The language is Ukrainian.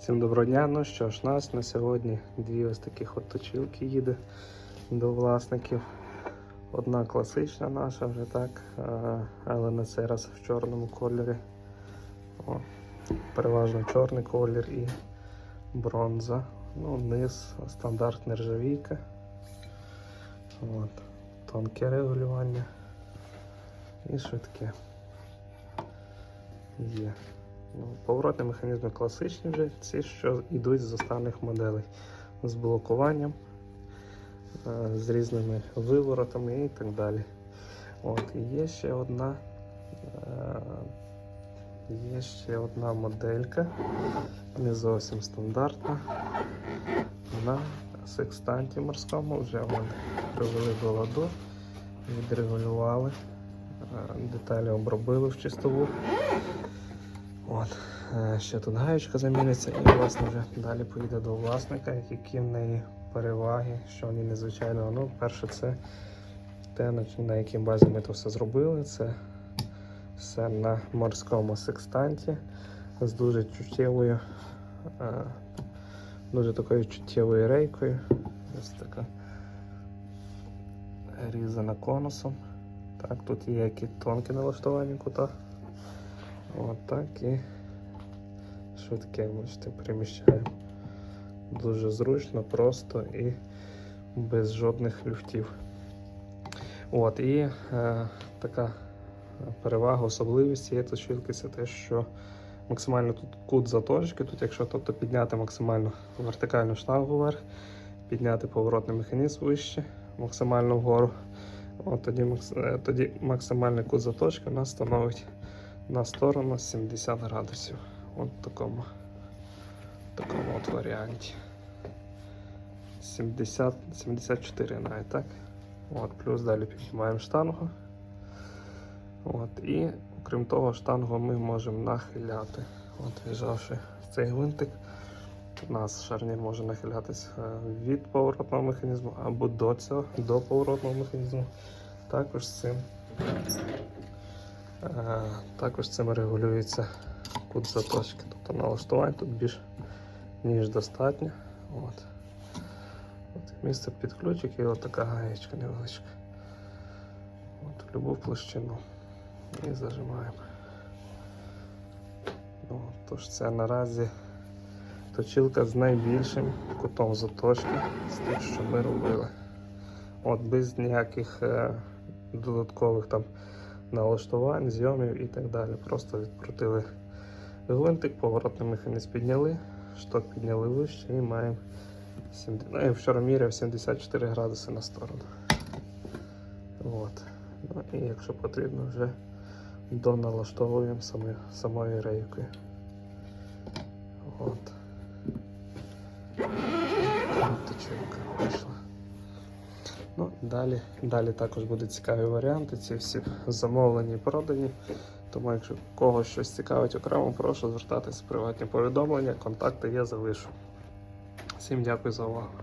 Всім доброго дня. Ну що ж, нас на сьогодні дві ось таких от точилки їде до власників. Одна класична наша вже так, але на цей раз в чорному кольорі. О, переважно чорний колір і бронза. Ну, низ, стандарт нержавійка. От, тонке регулювання і швидке. Є. Ну, поворотні механізми класичні вже, ці, що йдуть з останніх моделей. З блокуванням, е, з різними виворотами і так далі. От, і є ще одна. е, Є ще одна моделька, не зовсім стандартна. На секстанті морському вже вони привели до ладу, відрегулювали, е, деталі обробили в чистову. От. е, Ще тут гаєчка заміниться і власне вже далі поїде до власника, які в неї переваги, що в ній незвичайного. Ну, перше, це те, на- якій базі ми це все зробили. Це все на морському секстанті з дуже чуттєвою, е, дуже такою чуттєвою рейкою. Ось така різана конусом. Так, тут є які тонкі налаштування кута. От і швидке, бачите, переміщаємо. Дуже зручно, просто і без жодних люфтів. От, і е, така перевага, особливість цієї точилки це те, що максимально тут кут заточки, тут якщо тобто підняти максимально вертикальну штангу вверх, підняти поворотний механізм вище, максимально вгору, от тоді, е, тоді максимальний кут заточки у нас становить на сторону 70 градусів. От в такому, такому от варіанті. 70, 74 навіть, так? От, плюс далі піднімаємо штангу. От, і окрім того, штангу ми можемо нахиляти. От, в'їжджавши цей гвинтик, у нас шарнір може нахилятися е, від поворотного механізму або до цього, до поворотного механізму. Також з цим Також цим регулюється кут заточки, тобто налаштувань тут більш ніж достатньо. От. От місце під і така гаєчка невеличка. От, в любу площину. І зажимаємо. Ну, тож це наразі точилка з найбільшим кутом заточки з тих, що ми робили. От без ніяких е, додаткових там налаштувань, зйомів і так далі. Просто відкрутили гвинтик, поворотний механізм підняли, шток підняли вище і маємо 70, ну, вчора міряв 74 градуси на сторону. От. Ну, і якщо потрібно, вже доналаштовуємо самою, самою рейкою. От. Вийшла. Ну, далі, далі також будуть цікаві варіанти. Ці всі замовлені і продані. Тому, якщо когось щось цікавить окремо, прошу звертатись в приватні повідомлення. Контакти я залишу. Всім дякую за увагу.